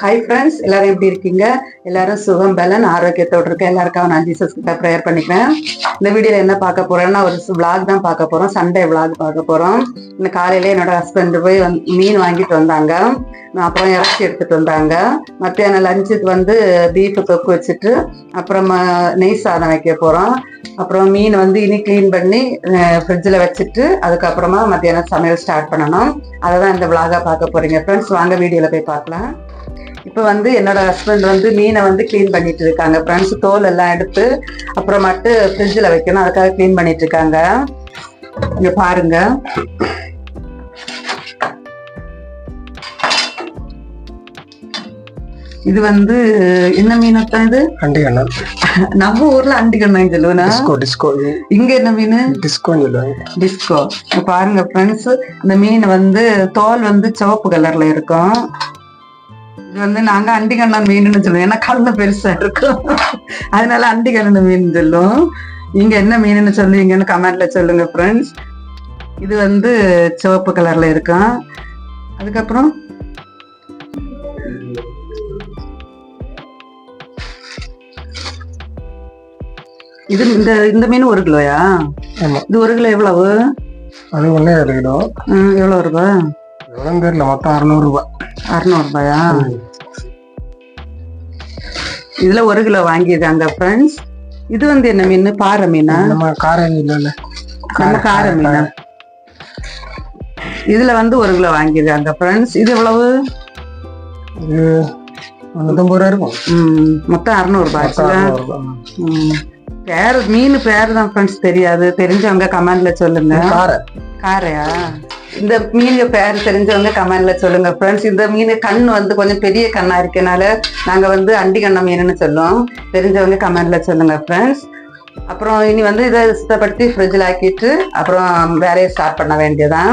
Hi friends எல்லாரும் எப்படி இருக்கீங்க? எல்லாரும் சுகம் பலன் ஆரோக்கியத்தோடு இருக்க. எல்லாருக்காக நான் ஜீசஸ் கிட்ட ப்ரேயர் பண்ணிக்கிறேன். இந்த வீடியோல என்ன பார்க்க போறேன்னா ஒரு விளாக் தான் பார்க்க போறோம். சண்டே விளாக் பார்க்க போறோம். இந்த காலையில என்னோட ஹஸ்பண்ட் போய் மீன் வாங்கிட்டு வந்தாங்க. அப்புறம் இறச்சி எடுத்துட்டு வந்தாங்க. மத்தியானம் லஞ்சுக்கு வந்து பீஃப் தொக்கு வச்சுட்டு அப்புறம் நெய் சாதம் வைக்க போறோம். அப்புறம் மீன் வந்து இனி க்ளீன் பண்ணி ஃப்ரிட்ஜில் வச்சுட்டு அதுக்கப்புறமா மத்தியானம் சமையல் ஸ்டார்ட் பண்ணணும். அதை தான் இந்த விளாகா பார்க்க போறீங்க. ஃப்ரெண்ட்ஸ் வாங்க வீடியோவில் போய் பார்க்கலாம். இப்போ வந்து என்னோட ஹஸ்பண்ட் வந்து மீனை வந்து க்ளீன் பண்ணிட்டு இருக்காங்க. ஃப்ரெண்ட்ஸ் தோல் எல்லாம் எடுத்து அப்புறமாட்டு ஃப்ரிட்ஜில் வைக்கணும். அதுக்காக க்ளீன் பண்ணிட்டு இருக்காங்க. இங்க பாருங்க. இது வந்து என்ன மீனத்தான் இது? அண்டிகண்ணன் நம்ம ஊர்ல அண்டிகண்ணன் சொல்லுவேனா டிஸ்கோ டிஸ்கோ. இங்க என்ன மீன்? டிஸ்கோன்னு சொல்லுவாங்க டிஸ்கோ. இங்க பாருங்க ஃப்ரெண்ட்ஸ் இந்த மீன் வந்து தோல் வந்து சிவப்பு கலர்ல இருக்கும். இது வந்து நாங்க அண்டிகண்ணன் மீன்னு சொல்லுவோம். ஏன்னா கல்லு பெருசா இருக்கும். அதனால அண்டிகண்ணன் மீன் சொல்லுவோம். நீங்க என்ன மீனுன்னு சொல்லுவீங்கன்னு கமெண்ட்ல சொல்லுங்க ஃப்ரெண்ட்ஸ் இது வந்து சிவப்பு கலர்ல இருக்கும் அதுக்கப்புறம்? இது இந்த இந்த மீன் ஒரு கிலோயா? இது ஒரு கிலோ எவ்வளவு? அது ஒன்னே ஒரு கிலோ. எவ்வளவு ரூபாய்? தெரியல மொத்தம் அறுநூறுபா அறுநூறு ரூபாயா? இதுல ஒரு கிலோ வாங்கியிருக்காங்க ஃப்ரெண்ட்ஸ் இது வந்து என்ன மீன்? பாறை மீனா? நம்ம காரம் இல்லைல்ல நம்ம கார மீனா? இதுல வந்து ஒரு கிலோ வாங்கியிருக்காங்க ஃப்ரெண்ட்ஸ் இது எவ்வளவு? இது முந்நூத்தம்பது ரூபா இருக்கும். மொத்தம்? அறுநூறுபா. ம். பேரு மீன் பேரு தான் ஃப்ரெண்ட்ஸ் தெரியாது. தெரிஞ்சவங்க கமெண்ட்ல சொல்லுங்க. காரை. காரையா? இந்த மீன் பேர் தெரிஞ்சவங்க கமெண்ட்ல சொல்லுங்க ஃப்ரெண்ட்ஸ் இந்த மீன் கண் வந்து கொஞ்சம் பெரிய கண்ணா இருக்கனால நாங்க வந்து அண்டி கண்ண மீனுன்னு சொல்லுவோம். தெரிஞ்சவங்க கமெண்ட்ல சொல்லுங்க ஃப்ரெண்ட்ஸ் அப்புறம் இனி வந்து இதை சுத்தப்படுத்தி ஃப்ரிட்ஜில் ஆக்கிட்டு அப்புறம் வேலையை ஸ்டார்ட் பண்ண வேண்டியதான்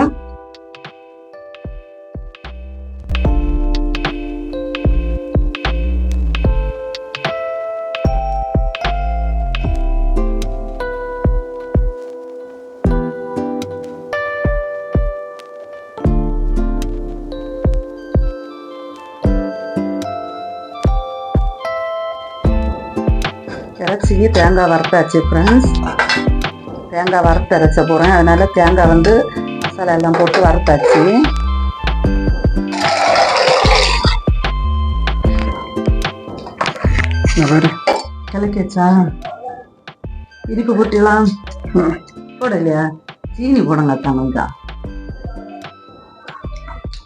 இறச்சிக்கு தேங்காய் வறுத்தாச்சு ஃப்ரெண்ட்ஸ் தேங்காய் வறுத்து அரைச்ச போகிறேன் அதனால தேங்காய் வந்து மசாலா எல்லாம் போட்டு வறுத்தாச்சு. கிளக்கிச்சா இனிப்பு போட்டிலாம். போடலையா சீனி போடுங்க கொஞ்சம்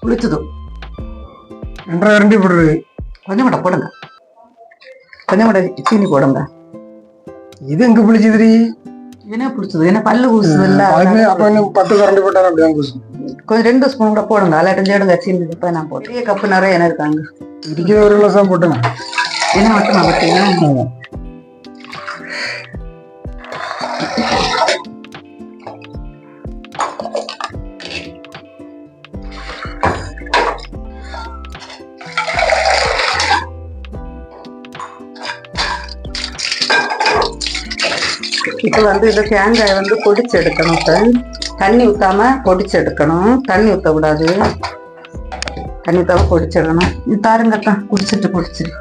புளிச்சதும். ரெண்டரை கரண்டி போடுறது. கொஞ்சம் கூட போடுங்க. கொஞ்சம் கூட சீனி போடுங்க. இது எங்க பிடிச்சதுரி என்ன பிடிச்சது? என்ன பல்லு கூசுது இல்ல அதுமே அப்ப இன்னும் பத்து கரண்டி போட்டாலும் அப்படிதான் குசு கொஞ்சம் ரெண்டு ஸ்பூன் கூட போடுங்க. அல்லாட்டும் எடுங்க. சீனி இப்போ நான் போட்டு. கப்பு நிறைய என்ன இருக்காங்க. இருக்கிற ஒரு கிலோ தான் என்ன மட்டும்? நான் பார்த்தீங்கன்னா ஆமா. வந்து இந்த தேங்காயை வந்து பொடிச்சு எடுக்கணும் சார் தண்ணி ஊத்தாம பொடிச்சு எடுக்கணும் தண்ணி ஊற்றக்கூடாது தண்ணி ஊத்தாம பொடிச்சிடணும். இது குடிச்சிட்டு குடிச்சிட்டு.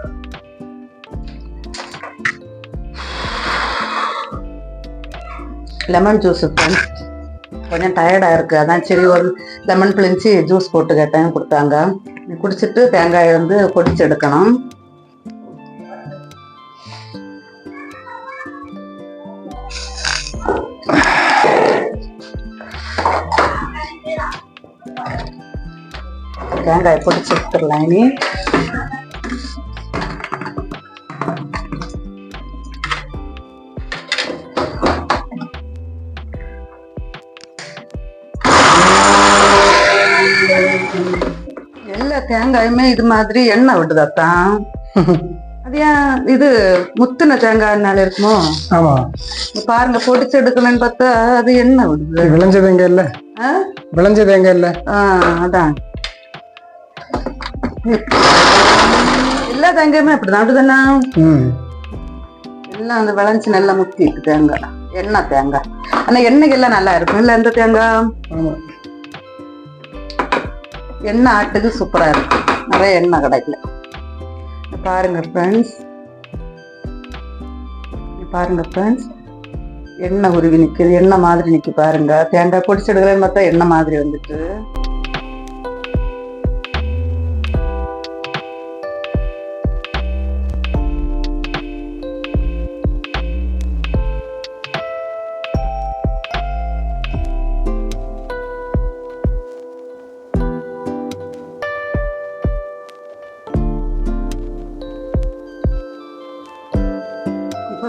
லெமன் ஜூஸ் கொஞ்சம் டயர்டாக இருக்குது அதான் சரி ஒரு லெமன் பிழிஞ்சு ஜூஸ் போட்டு கேட்டேன் கொடுத்தாங்க. குடிச்சிட்டு தேங்காயை வந்து பொடிச்சு எடுக்கணும் தேங்காய் பொடிச்சு எடுத்துடலாம் இனி. எல்லா தேங்காயுமே இது மாதிரி எண்ணெய் விடுதாத்தான் அது ஏன் இது முத்துன தேங்காய்னால இருக்குமோ? ஆமா. பாருங்க பொடிச்சு எடுக்கணும்னு பார்த்தா அது எண்ணெய் விடுது? விளைஞ்ச தேங்காய் இல்ல? விளைஞ்ச தேங்காய் இல்ல. அதான். எல்லா தேங்காயுமே அப்படிதான் அப்படிதானே? எல்லாம் அந்த விளைஞ்சு நல்லா முத்தி இருக்கு தேங்காய். எண்ணெய் தேங்காய். ஆனா எண்ணெய்க்கு எல்லாம் நல்லா இருக்கும் இல்ல இந்த தேங்காய்? எண்ணெய் ஆட்டுக்கு சூப்பரா இருக்கு. நிறைய எண்ணெய் கிடைக்கல. பாருங்க ஃப்ரெண்ட்ஸ் பாருங்க ஃப்ரெண்ட்ஸ் எண்ணெய் உருவி நிக்குது எண்ணெய் மாதிரி நிக்கு பாருங்க. தேங்காய் பொடிச்செடுக்கலன்னு பார்த்தா எண்ணெய் மாதிரி வந்துட்டு.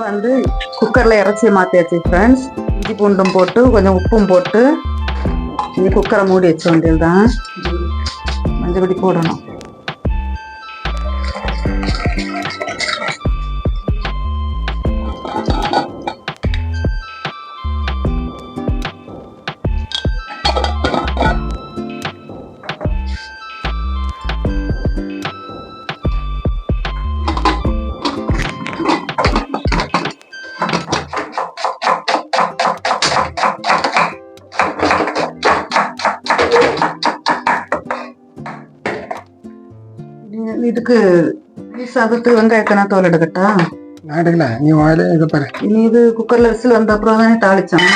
வந்து குக்கரில் இறைச்சி மாற்றியாச்சு ஃப்ரெண்ட்ஸ் இஞ்சி பூண்டும் போட்டு கொஞ்சம் உப்பும் போட்டு இனி குக்கரை மூடி வச்ச வேண்டியதுதான். மஞ்சப்பொடி போடணும். இது- இதுக்கு சாதத்து வெங்காயத்தை நான் தோல் எடுக்கட்டா எடுக்கல நீ வாயில இதை பாரு இனி இது குக்கர்ல விசில் வந்த அப்புறம் தானே தாளிச்சான்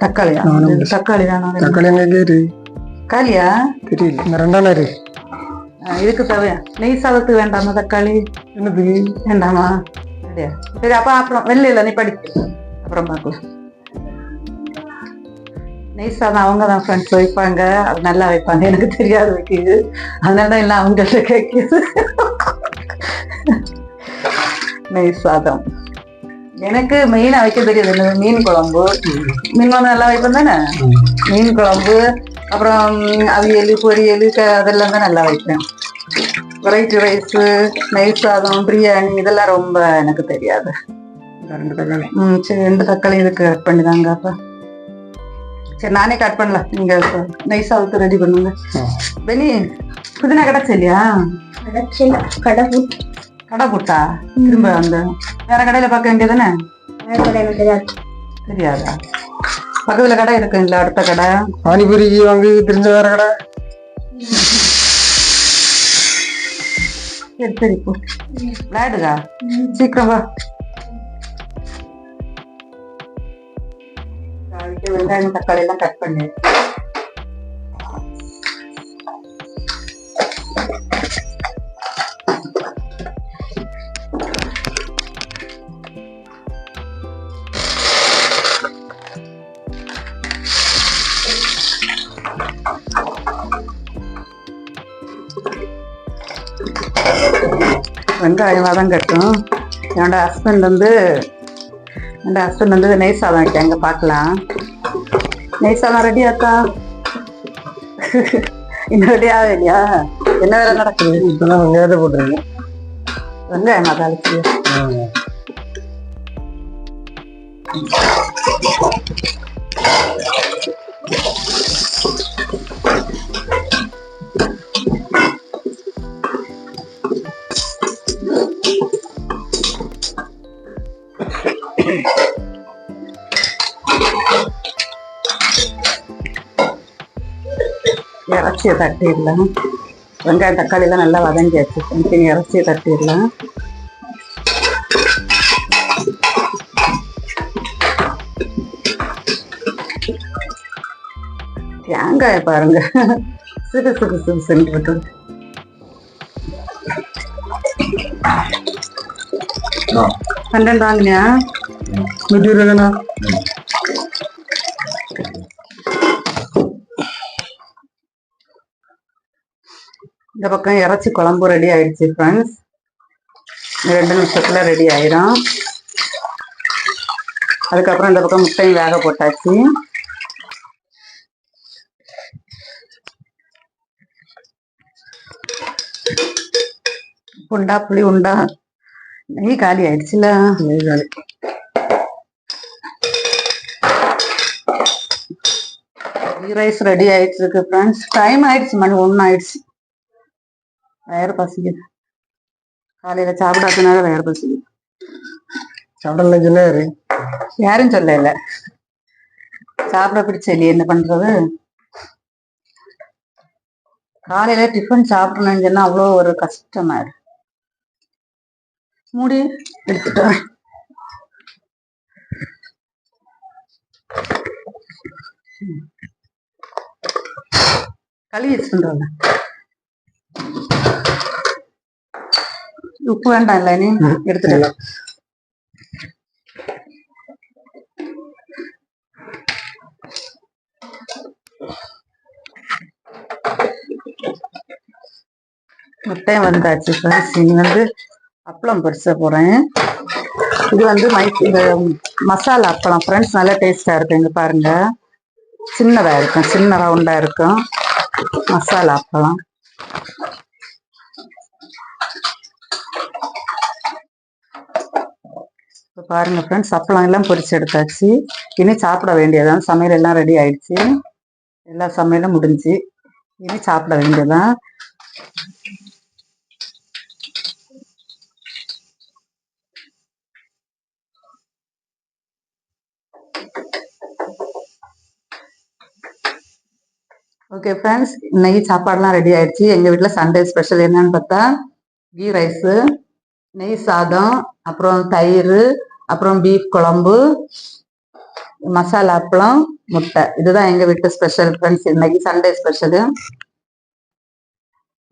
தக்காளியா தக்காளி தானா தக்காளி எங்க கேரு காலியா தெரியல இந்த ரெண்டாம் நேரு இதுக்கு தேவையா நெய் சாதத்துக்கு வேண்டாமா தக்காளி என்னது வேண்டாமா சரி அப்ப அப்புறம் வெள்ளை இல்லை நீ படி அப்புறம் பார்க்கலாம் நெய் சாதம் அவங்க தான் ஃப்ரெண்ட்ஸ் வைப்பாங்க. அது நல்லா வைப்பாங்க. எனக்கு தெரியாது வைக்கிது. அதனால தான் எல்லாம் அவங்கள்ட்ட கேட்குது நெய் சாதம் எனக்கு மெயினா வைக்க தெரியாது. என்னது? மீன் குழம்பு. மீன் குழம்பு நல்லா வைப்பேன் தானே? மீன் குழம்பு. அப்புறம் அவியல் பொரியல் அதெல்லாம் தான் நல்லா வைப்பேன். வெரைட்டி ரைஸு நெய் சாதம் பிரியாணி இதெல்லாம் ரொம்ப எனக்கு தெரியாது. ரெண்டு தக்காளி. ம் சரி ரெண்டு தக்காளி இதுக்கு கட் அப்ப சரி நானே கட் பண்ணல. நீங்க நெய் சாதத்தை ரெடி பண்ணுங்க. பெனி புதினா கிடைச்சா இல்லையா கடை கடை போட்டா? திரும்ப அந்த வேற கடையில பார்க்க வேண்டியதானே தெரியாதா? பக்கத்துல கடை இருக்குங்களா அடுத்த கடை? பானிபூரிக்கு வாங்கி தெரிஞ்ச வேற கடை. சரி சரி போ. விளையாடுதா சீக்கிரம் வா. வெங்காயம் தக்காளி எல்லாம் கட் பண்ணி. வெங்காயம் வதங்கட்டும் என்னோட ஹஸ்பண்ட் வந்து என்னோட ஹஸ்பண்ட் வந்து நெய் சாதம் வைக்காங்க பார்க்கலாம். சாதம் ரெடி ஆத்தா? இன்னும் ரெடி ஆகலையா என்ன வேலை நடக்குது? இப்பதான் வெங்காயத்தை போட்டுருங்க வெங்காயம் மதாளிச்சு இறைச்சியை தட்டிடலாம். வெங்காயம் தக்காளி எல்லாம் நல்லா வதங்கியாச்சு தனித்தனி இறைச்சியை தட்டிடலாம். தேங்காய பாருங்க. சிறு சிறு சிறு சென்று பன்னெண்டு வாங்கினியா? நூற்றி இருபதுண்ணா இந்த பக்கம் இறைச்சி குழம்பு ரெடி ஆயிடுச்சு ஃப்ரெண்ட்ஸ் ரெண்டு நிமிஷத்துல ரெடி ஆயிரும் அதுக்கப்புறம் இந்த பக்கம் முட்டையும் வேக போட்டாச்சு. உண்டா புளி உண்டா? நெய் காலி ஆயிடுச்சுல. நெய் காலி. ரைஸ் ரெடி ஆயிடுச்சு ஃப்ரெண்ட்ஸ் டைம் ஆயிடுச்சு மணி ஒன்று ஆயிடுச்சு. வயிறு பசிக்குது காலையில சாப்பிடாதனால வயிறு பசிக்குது சாப்பிடல சொன்னாரு யாரும் சொல்லல சாப்பிட பிடிச்ச இல்லையே என்ன பண்றது காலையில டிஃபன் சாப்பிடணும்னு சொன்னா அவ்வளோ ஒரு கஷ்டமா இருக்கு மூடி எடுத்துட்டேன் களி வச்சுருந்தோம் உப்பு வேண்டாம் இல்லை நீ எடுத்துட்டு முட்டை வந்தாச்சு ஃப்ரெண்ட்ஸ் இனி வந்து அப்பளம் பொரிச்ச போறேன். இது வந்து மை இந்த மசாலா அப்பளம் ஃப்ரெண்ட்ஸ் நல்லா டேஸ்டா இருக்கு இங்க பாருங்க. சின்னதா இருக்கும் சின்ன ரவுண்டா இருக்கும். மசாலா அப்பளம். இப்போ பாருங்க ஃப்ரெண்ட்ஸ் அப்பளம் எல்லாம் பொரிச்சு எடுத்தாச்சு. இனி சாப்பிட வேண்டியதான் சமையல் எல்லாம் ரெடி ஆயிடுச்சு. எல்லா சமையலும் முடிஞ்சு இனி சாப்பிட வேண்டியதான் ஓகே ஃப்ரெண்ட்ஸ் இன்னைக்கு சாப்பாடுலாம் ரெடி ஆயிடுச்சு. எங்கள் வீட்டில் சண்டே ஸ்பெஷல் என்னன்னு பார்த்தா கீ ரைஸு நெய் சாதம் அப்புறம் தயிர் அப்புறம் பீஃப் குழம்பு மசாலா அப்பளம் முட்டை. இதுதான் எங்க வீட்டு ஸ்பெஷல் ஃப்ரெண்ட்ஸ் இன்னைக்கு சண்டே ஸ்பெஷலு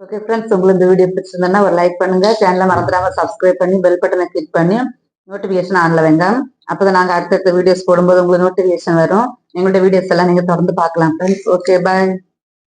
ஓகே ஃப்ரெண்ட்ஸ் உங்களுக்கு இந்த வீடியோ பிடிச்சிருந்தா ஒரு லைக் பண்ணுங்க. சேனலை மறந்துடாம சப்ஸ்கிரைப் பண்ணி பெல் பட்டனை கிளிக் பண்ணி நோட்டிஃபிகேஷன் ஆன்ல வைங்க. அப்பதான் நாங்க அடுத்தடுத்த வீடியோஸ் போடும்போது உங்களுக்கு நோட்டிஃபிகேஷன் வரும். எங்களோட வீடியோஸ் எல்லாம் நீங்க தொடர்ந்து பார்க்கலாம் ஃப்ரெண்ட்ஸ் ஓகே பாய்